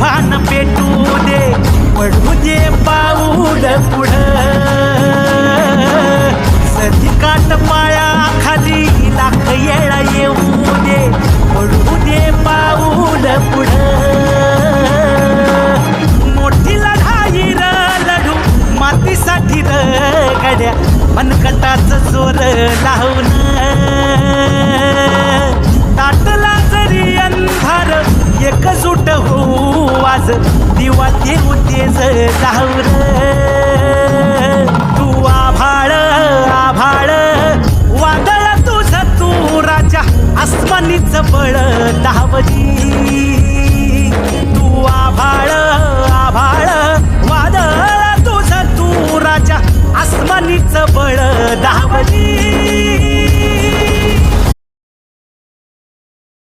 भान पेटू दे पडू दे पाऊल पुढ. सधी काट पाया खाली लाख येळा येऊ दे पडू दे पाऊल पुढ. मोठी लढाई र लढू मातीसाठी र गड्या मनकटाच जोर लावून आज दिवा ते तेज जावर तू आभाळ आभाळ. वादळ तुझ तू राजा आसमानीच बळ दावजी तू आभाळ आभाळ. वादळ तुझ तू राजा आसमानीच बळ दावजी